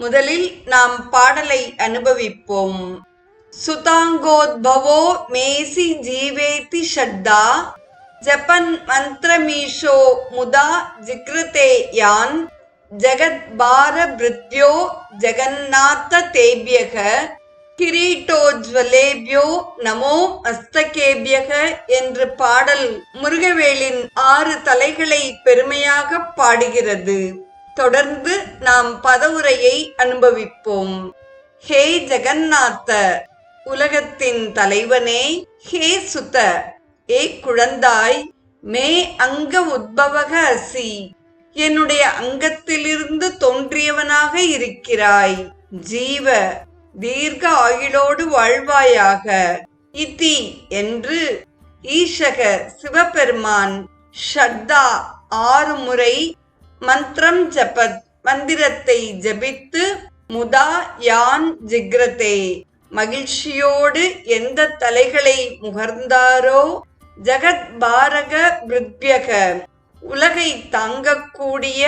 முதலில் நாம் பாடலை அனுபவிப்போம். சுதாங்கோத்பவோ மேசி ஜீவேதி ஷட்டா ஜபன் மந்திரமீஷோ முதா ஜிக்ருதே யான் ஜகத் பார பிருத்யோ ஜெகநாத தேபியக கிரீட்டோஜ்வலேபியோ நமோ அஸ்தகேபியக என்று பாடல் முருகவேலின் ஆறு தலைகளை பெருமையாக பாடுகிறது. தொடர்ந்து நாம் பதவுரையை அனுபவிப்போம். ஹே ஜெகநாத்த உலகத்தின் தலைவனே ஹே சுத ஏ குழந்தாய் மே அங்க உத்பவக அசி என்னுடைய அங்கத்திலிருந்து தோன்றியவனாக இருக்கிறாய். ஜீவ தீர்க்க ஆயுளோடு வாழ்வாயாக. இதி என்று ஈஷக சிவபெருமான் ஷர்தா ஆறு முறை மந்திரம் ஜபத் மந்திரத்தை ஜபித்து முதா யான் ஜிக்ரதே? மகிழ்ச்சியோடு எந்த தலைகளை முகர்ந்தாரோ? ஜகத் பாரக பிருத்யக உலகை தாங்கக்கூடிய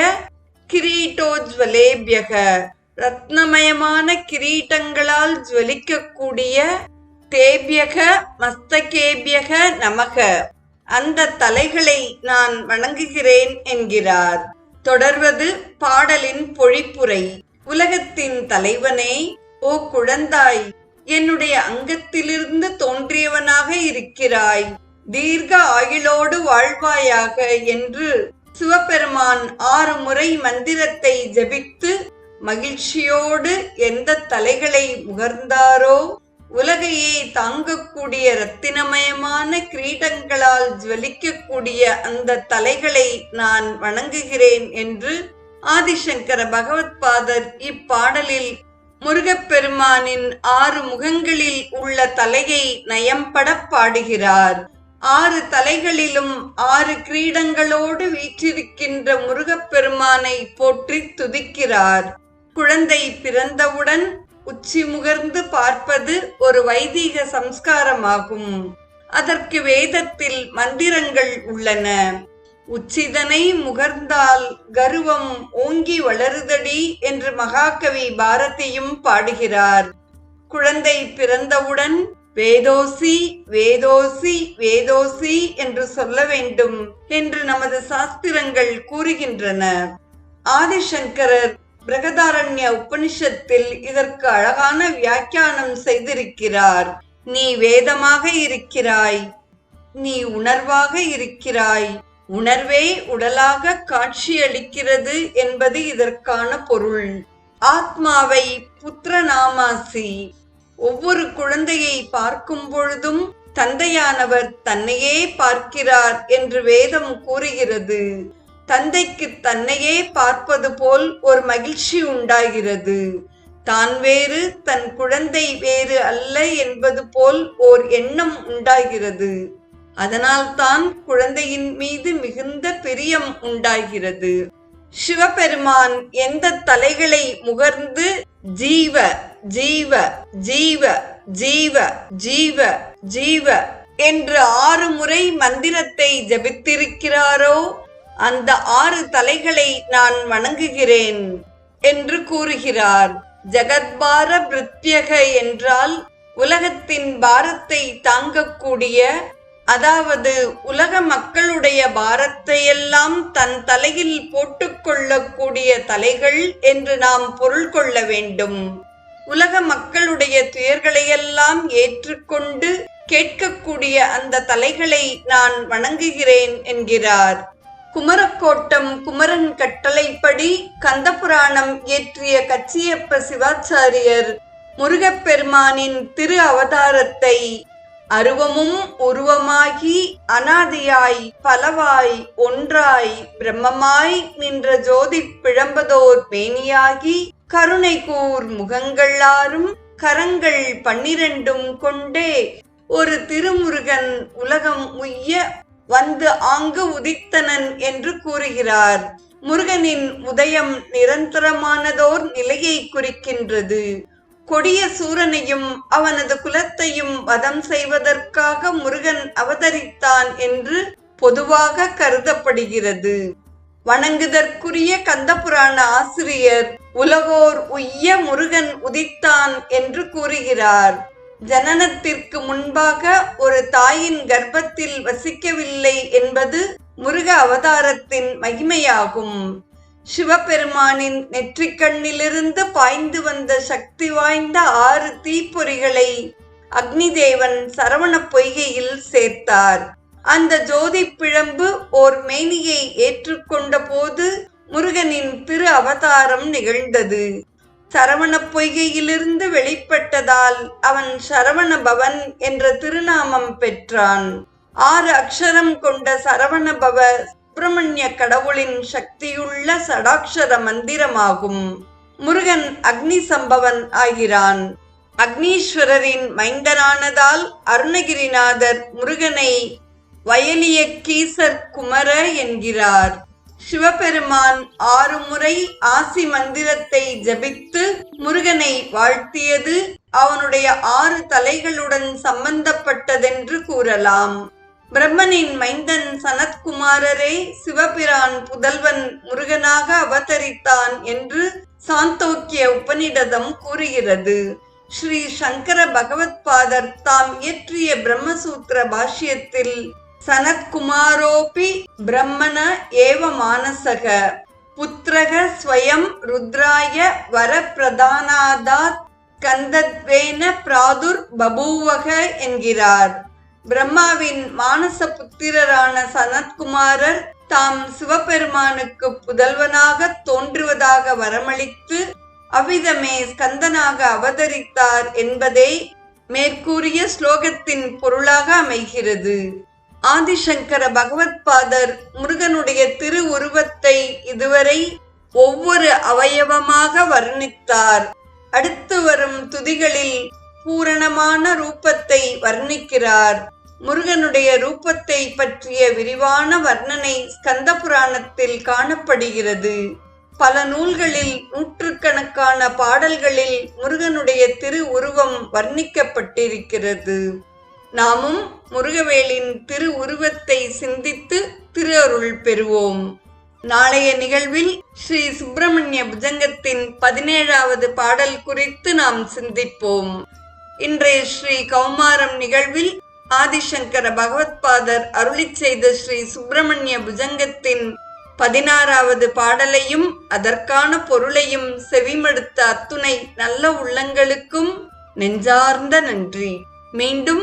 கிரீட்டோஜ்வலேபியக. ரத்னமயமான கிரீட்டங்களால் ஜுவலிக்கக்கூடிய தேபியக மஸ்தகேபியக நமக. அந்த தலைகளை நான் வணங்குகிறேன் என்கிறார். தொடர்வது பாடலின் பொழிப்புரை. உலகத்தின் தலைவனே ஓ குழந்தாய் என்னுடைய அங்கத்திலிருந்து தோன்றியவனாக இருக்கிறாய். தீர்க்க ஆயுளோடு வாழ்வாயாக என்று சிவபெருமான் ஆறு முறை மந்திரத்தை ஜபித்து மகிழ்ச்சியோடு எந்த தலைகளை முகர்ந்தாரோ உலகையே தாங்கக்கூடிய ரத்தினமயமான கிரீடங்களால் ஜுவலிக்கக்கூடிய அந்த தலைகளை நான் வணங்குகிறேன் என்று ஆதிசங்கர பகவத்பாதர் இப்பாடலில் முருகப்பெருமானின் ஆறு முகங்களில் உள்ள தலையை நயம்பட பாடுகிறார். ஆறு தலைகளிலும் ஆறு கிரீடங்களோடு வீற்றிருக்கின்ற முருகப்பெருமானை போற்றி துதிக்கிறார். குழந்தை பிறந்தவுடன் உச்சி முகர்ந்து பார்ப்பது ஒரு வைதீக சம்ஸ்காரமாகும். அதற்கு வேதத்தில் மந்திரங்கள் உள்ளன. உச்சிதனை முகர்ந்தால் கருவம் ஓங்கி வளருதடி என்று மகாகவி பாரதியும் பாடுகிறார். குழந்தை பிறந்தவுடன் வேதோசி வேதோசி வேதோசி என்று சொல்ல வேண்டும் என்று நமது சாஸ்திரங்கள் கூறுகின்றன. ஆதிசங்கரர் பிரகதாரண்ய உபனிஷத்தில் இதற்கு அழகான வியாக்கியானம் செய்திருக்கிறார். நீ வேதமாக இருக்கிறாய். நீ உணர்வாக இருக்கிறாய். உணர்வே உடலாக காட்சியளிக்கிறது என்பது இதற்கான பொருள். ஆத்மாவை புத்திரநாமாசி ஒவ்வொரு குழந்தையை பார்க்கும் பொழுதும் தந்தையானவர் தன்னையே பார்க்கிறார் என்று வேதம் கூறுகிறது. தந்தைக்கு தன்னையே பார்ப்பது போல் ஒரு மகிழ்ச்சி உண்டாகிறது. தான் வேறு தன் குழந்தை வேறு அல்ல என்பது போல் ஓர் எண்ணம் உண்டாகிறது. அதனால்தான் குழந்தையின் மீது மிகுந்த பிரியம் உண்டாகிறது. சிவபெருமான் எந்த தலைகளை முகர்ந்து ஜீவ ஜீவ ஜீவ ஜீவ ஜீவ ஜீவ என்று ஆறு முறை மந்திரத்தை ஜபித்திருக்கிறாரோ அந்த ஆறு தலைகளை நான் வணங்குகிறேன் என்று கூறுகிறார். ஜகத்பார பிரத்யக என்றால் உலகத்தின் பாரத்தை தாங்கக்கூடிய அதாவது உலக மக்களுடைய பாரத்தையெல்லாம் தன் தலையில் போட்டுக்கொள்ளக்கூடிய தலைகள் என்று நாம் பொருள் கொள்ள வேண்டும். உலக மக்களுடைய துயர்களையெல்லாம் ஏற்றுக்கொண்டு கேட்கக்கூடிய அந்த தலைகளை நான் வணங்குகிறேன் என்கிறார். குமரக்கோட்டம் குமரன் கட்டளைப்படி கந்தபுராணம் இயற்றிய கச்சியப்ப சிவாச்சாரியர் முருகப்பெருமானின் திரு அவதாரத்தை அருவமும் உருவமாகி அனாதியாய் பலவாய் ஒன்றாய் பிரம்மமாய் நின்ற ஜோதி பிழம்பதோர் மேனியாகி கருணை கூர் முகங்கள் கரங்கள் பன்னிரண்டும் கொண்டே ஒரு திருமுருகன் உலகம் உய்ய வந்து ஆங்கு உதித்தனன் என்று கூறுகிறார். முருகனின் உதயம் நிரந்தரமானதோர் நிலையை குறிக்கின்றது. கொடிய சூரனையும் அவனது குலத்தையும் வதம் செய்வதற்காக முருகன் அவதரித்தான் என்று பொதுவாக கருதப்படுகிறது. வணங்குதற்குரிய கந்தபுராண ஆசிரியர் உலகோர் உய்ய முருகன் உதித்தான் என்று கூறுகிறார். ஜனனத்திற்கு முன்பாக ஒரு தாயின் கர்ப்பத்தில் வசிக்கவில்லை என்பது முருக அவதாரத்தின் மகிமையாகும். சிவபெருமானின் நெற்றிக்கண்ணிலிருந்து பாய்ந்து வந்த சக்தி வாய்ந்த ஆறு தீப்பொறிகளை அக்னிதேவன் சரவண பொய்கையில் சேர்த்தார். அந்த ஜோதி பிழம்பு ஓர் மேனியை ஏற்றுக்கொண்ட போது முருகனின் திரு அவதாரம் நிகழ்ந்தது. சரவண பொய்கையிலிருந்து வெளிப்பட்டதால் அவன் சரவண பவன் என்ற திருநாமம் பெற்றான். ஆறு அக்ஷரம் கொண்ட சரவண பவ சுப்பிரமணிய கடவுளின் சக்தியுள்ள சடாட்சர மந்திரமாகும். முருகன் அக்னி சம்பவன் ஆகிறான். அக்னீஸ்வரரின் மைந்தரானதால் அருணகிரிநாதர் முருகனை வயலிய கீசர் குமர என்கிறார். சிவபெருமான் ஆறு முறை ஆசி மந்திரத்தை ஜபித்து முருகனை வாழ்த்தியது அவனுடைய ஆறு தலைகளுடன் சம்பந்தப்பட்டதென்று கூறலாம். பிரம்மனின் மைந்தன் சனத்குமாரரே சிவபிரான் புதல்வன் முருகனாக அவதரித்தான் என்று சாந்தோக்கிய உபநிடதம் கூறுகிறது. ஸ்ரீ சங்கர பகவத்பாதர் தாம் இயற்றிய பிரம்மசூத்திர பாஷ்யத்தில் சனத்குமாரோபி பிரம்மண ஏவ மானசக. புத்திரக ஸ்வயம் ருத்ராய வரப்பிரதானாதாத் கந்தத்வேன பிராதுர் பபூவக என்கிறார். பிரம்மாவின் மானச புத்திரரான சனத்குமாரர் தாம் சிவபெருமானுக்கு புதல்வனாக தோன்றுவதாக வரமளித்து அவ்விதமே ஸ்கந்தனாக அவதரித்தார் என்பதே மேற்கூறிய ஸ்லோகத்தின் பொருளாக அமைகிறது. ஆதிசங்கர பகவத்பாதர் முருகனுடைய திரு உருவத்தை இதுவரை ஒவ்வொரு அவயவமாக வர்ணித்தார். அடுத்து வரும் துதிகளில் பூரணமான ரூபத்தை வர்ணிக்கிறார். முருகனுடைய ரூபத்தை பற்றிய விரிவான வர்ணனை ஸ்கந்த புராணத்தில் காணப்படுகிறது. பல நூல்களில் நூற்றுக்கணக்கான பாடல்களில் முருகனுடைய திரு உருவம் வர்ணிக்கப்பட்டிருக்கிறது. நாமும் முருகவேலின் திரு உருவத்தை சிந்தித்து திரு அருள் பெறுவோம். நாளைய நிகழ்வில் ஸ்ரீ சுப்பிரமணிய புஜங்கத்தின் பதினேழாவது பாடல் குறித்து நாம் சிந்திப்போம். இன்றைய ஸ்ரீ கௌமாரம் நிகழ்வில் ஆதிசங்கர பகவத்பாதர் அருளி செய்த ஸ்ரீ சுப்பிரமணிய புஜங்கத்தின் பதினாறாவது பாடலையும் அதற்கான பொருளையும் செவிமடுத்த அத்துணை நல்ல உள்ளங்களுக்கும் நெஞ்சார்ந்த நன்றி. மீண்டும்